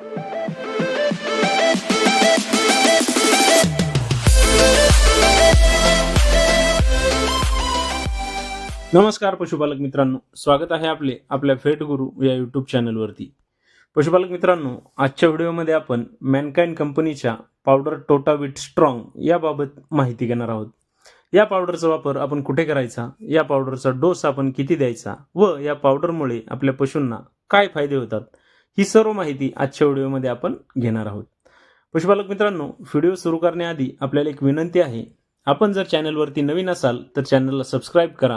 नमस्कार पशुपालक मित्रांनो स्वागत आहे आपले आपल्या फेट गुरु या यूट्यूब चॅनलवरती पशुपालक मित्रांनो आजच्या व्हिडिओमध्ये आपण मॅनकाइंड कंपनीच्या पावडर टोटाविट स्ट्रॉंग याबाबत माहिती घेणार आहोत. या पावडरचा वापर आपण कुठे करायचा? या पावडरचा डोस आपण किती द्यायचा? व या पावडरमुळे आपल्या पशूंना काय फायदे होतात? ही सर्व माहिती आजच्या व्हिडिओमध्ये आपण घेणार आहोत. पशुपालक मित्रांनो व्हिडिओ सुरू करण्याआधी आपल्याला एक विनंती आहे. आपण जर चॅनलवरती नवीन असाल तर चॅनलला सबस्क्राईब करा.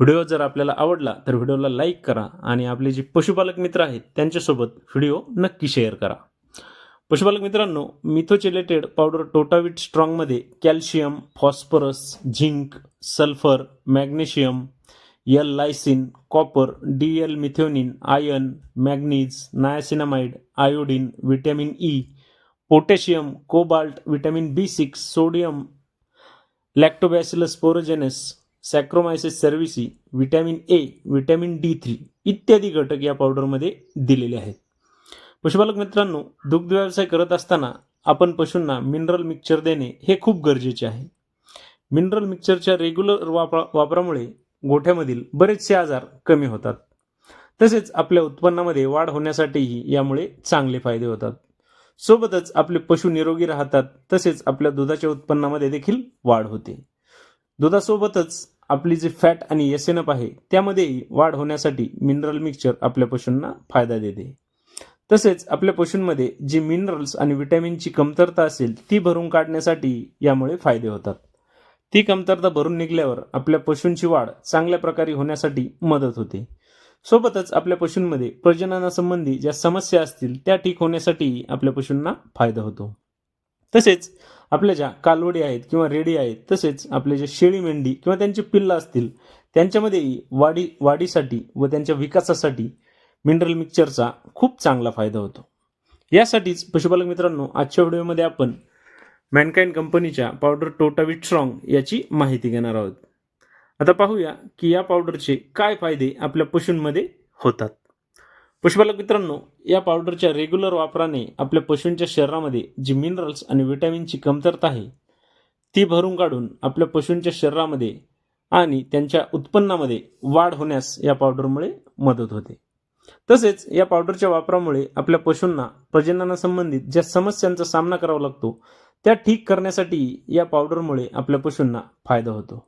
व्हिडिओ जर आपल्याला आवडला तर व्हिडिओला लाईक करा आणि आपले जे पशुपालक मित्र आहेत त्यांच्यासोबत व्हिडिओ नक्की शेअर करा. पशुपालक मित्रांनो मिथोचिलेटेड powder टोटाविट स्ट्रॉंगमध्ये calcium phosphorus zinc sulphur magnesium L lysine copper D L methionine iron manganese niacinamide iodine vitamin E potassium cobalt vitamin B six sodium lactobacillus sporogenes saccharomyces cerevisiae vitamin A vitamin D three इत्यादी घटक या पावडरमध्ये दिलेले आहेत. पशुपालक मित्रांनो दुग्ध व्यवसाय करत असताना आपण पशूंना मिनरल मिक्सचर देणे हे खूप गरजेचे आहे. मिनरल मिक्सचरच्या रेग्युलर वापरा वापरामुळे गोठ्यामधील बरेचसे आजार कमी होतात. तसेच आपल्या उत्पन्नामध्ये वाढ होण्यासाठीही यामुळे चांगले फायदे होतात. सोबतच आपले पशु निरोगी राहतात तसेच आपल्या दुधाच्या उत्पन्नामध्ये देखील वाढ होते. दुधासोबतच आपली जी फॅट आणि एसेनप आहे त्यामध्येही वाढ होण्यासाठी मिनरल मिक्सचर आपल्या पशूंना फायदा देते. तसेच आपल्या पशूंमध्ये जी मिनरल्स आणि विटॅमिनची कमतरता असेल ती भरून काढण्यासाठी यामुळे फायदे होतात. ती कमतरता भरून निघल्यावर आपल्या पशूंची वाढ चांगल्या प्रकारे होण्यासाठी मदत होते. सोबतच आपल्या पशूंमध्ये प्रजननासंबंधी ज्या समस्या असतील त्या ठीक होण्यासाठी आपल्या पशूंना फायदा होतो. तसेच आपल्या ज्या कालवडी आहेत किंवा रेडी आहेत तसेच आपले जे शेळी मेंढी किंवा त्यांची पिल्लं असतील त्यांच्यामध्येही वाढी वाढीसाठी व त्यांच्या विकासासाठी मिनरल मिक्सचरचा खूप चांगला फायदा होतो. यासाठीच पशुपालक मित्रांनो आजच्या व्हिडिओमध्ये आपण मॅनकाइंड कंपनीच्या पावडर टोटाविट स्ट्रॉंग याची माहिती घेणार आहोत. आता पाहूया की या पावडरचे काय फायदे आपल्या पशूंमध्ये होतात. पशुपालक मित्रांनो या पावडरच्या रेग्युलर वापराने आपल्या पशूंच्या शरीरामध्ये जी मिनरल्स आणि विटॅमिनची कमतरता आहे ती भरून काढून आपल्या पशूंच्या शरीरामध्ये आणि त्यांच्या उत्पन्नामध्ये वाढ होण्यास या पावडरमुळे मदत होते. तसेच या पावडरच्या वापरामुळे आपल्या पशूंना प्रजननासंबंधित ज्या समस्यांचा सामना करावा लागतो त्या ठीक करण्यासाठी या पावडरमुळे आपल्या पशूंना फायदा होतो.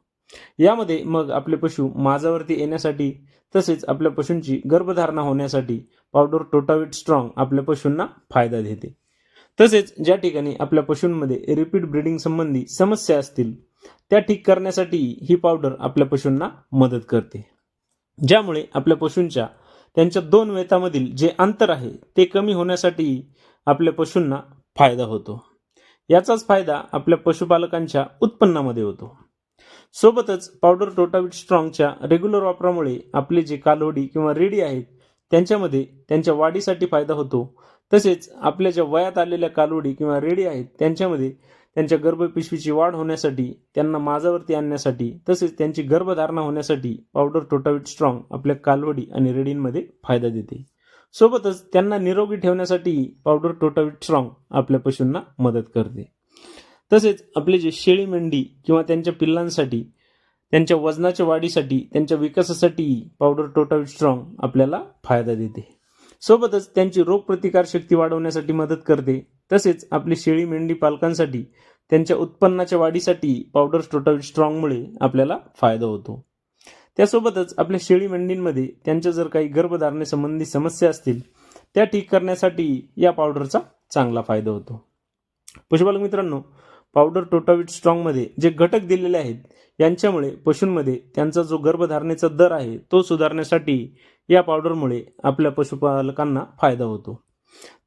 यामध्ये मग आपले पशु माझावरती येण्यासाठी तसेच आपल्या पशूंची गर्भधारणा होण्यासाठी पावडर टोटाविट स्ट्रॉंग आपल्या पशूंना फायदा देते. तसेच ज्या ठिकाणी आपल्या पशूंमध्ये रिपीट ब्रीडिंग संबंधी समस्या असतील त्या ठीक करण्यासाठी ही पावडर आपल्या पशूंना मदत करते. ज्यामुळे आपल्या पशूंच्या त्यांच्या दोन वेतामधील जे अंतर आहे ते कमी होण्यासाठी आपल्या पशूंना फायदा होतो. याचाच फायदा आपल्या पशुपालकांच्या उत्पन्नामध्ये होतो. सोबतच पावडर टोटाविट स्ट्रॉंगच्या रेग्युलर वापरामुळे आपले जे कालोडी किंवा रेडी आहेत त्यांच्यामध्ये त्यांच्या वाढीसाठी फायदा होतो. तसेच आपल्या ज्या वयात आलेल्या कालोडी किंवा रेडी आहेत त्यांच्यामध्ये त्यांच्या गर्भपिशवीची वाढ होण्यासाठी त्यांना माझावरती आणण्यासाठी तसेच त्यांची गर्भधारणा होण्यासाठी पावडर टोटाविट स्ट्रॉंग आपल्या कालवडी आणि रेडींमध्ये फायदा देते. सोबतच त्यांना निरोगी ठेवण्यासाठी पावडर टोटावीट स्ट्रॉंग आपल्या पशूंना मदत करते. तसेच आपले जे शेळी मेंढी किंवा त्यांच्या पिल्लांसाठी त्यांच्या वजनाच्या वाढीसाठी त्यांच्या विकासासाठी पावडर टोटावीट स्ट्रॉंग आपल्याला फायदा देते. सोबतच त्यांची रोगप्रतिकार शक्ती वाढवण्यासाठी मदत करते. तसेच आपली शेळी मेंढी पालकांसाठी त्यांच्या उत्पन्नाच्या वाढीसाठी पावडर टोटावीट स्ट्रॉंगमुळे आपल्याला फायदा होतो. त्यासोबतच आपल्या शेळी मेंढींमध्ये त्यांच्या जर काही गर्भधारणेसंबंधी समस्या असतील त्या ठीक करण्यासाठी या पावडरचा चांगला फायदा होतो. पशुपालक मित्रांनो पावडर टोटाविट स्ट्रॉंगमध्ये जे घटक दिलेले आहेत यांच्यामुळे पशूंमध्ये त्यांचा जो गर्भधारणेचा दर आहे तो सुधारण्यासाठी या पावडरमुळे आपल्या पशुपालकांना फायदा होतो.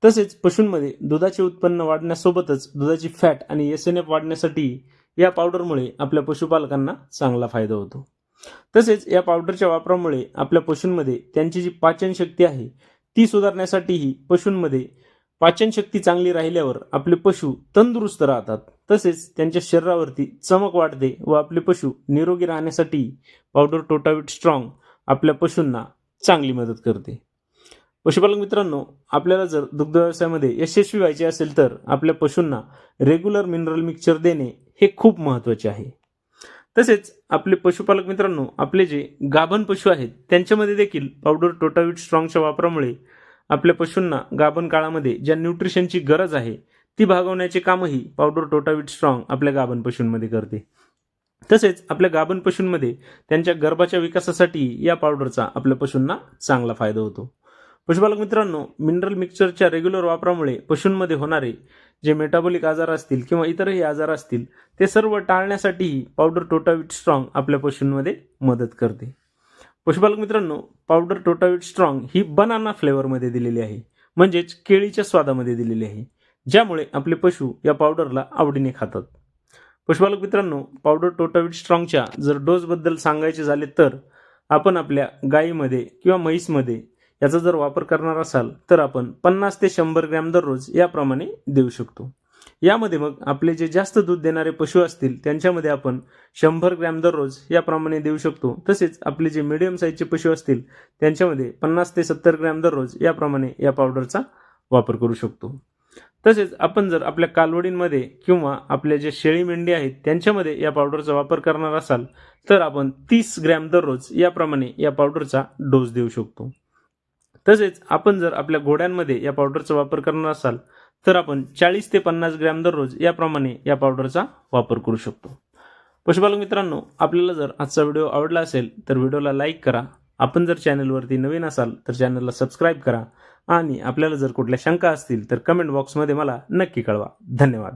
तसेच पशूंमध्ये दुधाचे उत्पन्न वाढण्यासोबतच दुधाची फॅट आणि एस एन एफ वाढण्यासाठी या पावडरमुळे आपल्या पशुपालकांना चांगला फायदा होतो. तसेच या पावडरच्या वापरामुळे आपल्या पशूंमध्ये त्यांची जी पाचनशक्ती आहे ती सुधारण्यासाठीही पशूंमध्ये पाचनशक्ती चांगली राहिल्यावर आपले पशु तंदुरुस्त राहतात. तसेच त्यांच्या शरीरावरती चमक वाढते व आपले पशु निरोगी राहण्यासाठी पावडर टोटाविट स्ट्रॉंग आपल्या पशूंना चांगली मदत करते. पशुपालक मित्रांनो आपल्याला जर दुग्ध व्यवसायामध्ये यशस्वी व्हायचे असेल तर आपल्या पशूंना रेग्युलर मिनरल मिक्सचर देणे हे खूप महत्त्वाचे आहे. तसेच आपले पशुपालक मित्रांनो आपले जे गाभण पशु आहेत त्यांच्यामध्ये देखील पावडर टोटाविट स्ट्रॉंगच्या वापरामुळे आपल्या पशूंना गाभण काळामध्ये ज्या न्यूट्रिशनची गरज आहे ती भागवण्याचे कामही पावडर टोटाविट स्ट्रॉंग आपल्या गाभण पशूंमध्ये करते. तसेच आपल्या गाभण पशूंमध्ये त्यांच्या गर्भाच्या विकासासाठी या पावडरचा आपल्या पशूंना चांगला फायदा होतो. पशुपालक मित्रांनो मिनरल मिक्सरच्या रेग्युलर वापरामुळे पशूंमध्ये होणारे जे मेटाबॉलिक आजार असतील किंवा इतरही आजार असतील ते सर्व टाळण्यासाठीही पावडर टोटाविट स्ट्रॉंग आपल्या पशूंमध्ये मदत करते. पशुपालक मित्रांनो पावडर टोटाविट स्ट्रॉंग ही बनाना फ्लेवरमध्ये दिलेली आहे. म्हणजेच केळीच्या स्वादामध्ये दिलेली आहे. ज्यामुळे आपले पशु या पावडरला आवडीने खातात. पशुपालक मित्रांनो पावडर टोटाविट स्ट्रॉंगच्या जर डोसबद्दल सांगायचे झाले तर आपण आपल्या गायीमध्ये किंवा म्हैसमध्ये याचा जर वापर करणार असाल तर आपण पन्नास ते शंभर ग्रॅम दररोज याप्रमाणे देऊ शकतो. यामध्ये मग आपले जे जास्त दूध देणारे पशु असतील त्यांच्यामध्ये आपण शंभर ग्रॅम दररोज याप्रमाणे देऊ शकतो. तसेच आपले जे मिडियम साईजचे पशु असतील त्यांच्यामध्ये पन्नास ते सत्तर ग्रॅम दररोज याप्रमाणे या पावडरचा वापर करू शकतो. तसेच आपण जर आपल्या कालवडींमध्ये किंवा आपल्या जे शेळी मेंढी आहेत त्यांच्यामध्ये या पावडरचा वापर करणार असाल तर आपण तीस ग्रॅम दररोज याप्रमाणे या पावडरचा डोस देऊ शकतो. तसेच आपण जर आपल्या घोड्यांमध्ये या पावडरचा वापर करणार असाल तर आपण चाळीस ते पन्नास ग्रॅम दररोज याप्रमाणे या पावडरचा वापर करू शकतो. पशुपालक मित्रांनो आपल्याला जर आजचा व्हिडिओ आवडला असेल तर व्हिडिओला लाईक करा. आपण जर चॅनलवरती नवीन असाल तर चॅनलला सबस्क्राईब करा. आणि आपल्याला जर कुठल्या शंका असतील तर कमेंट बॉक्समध्ये मला नक्की कळवा. धन्यवाद.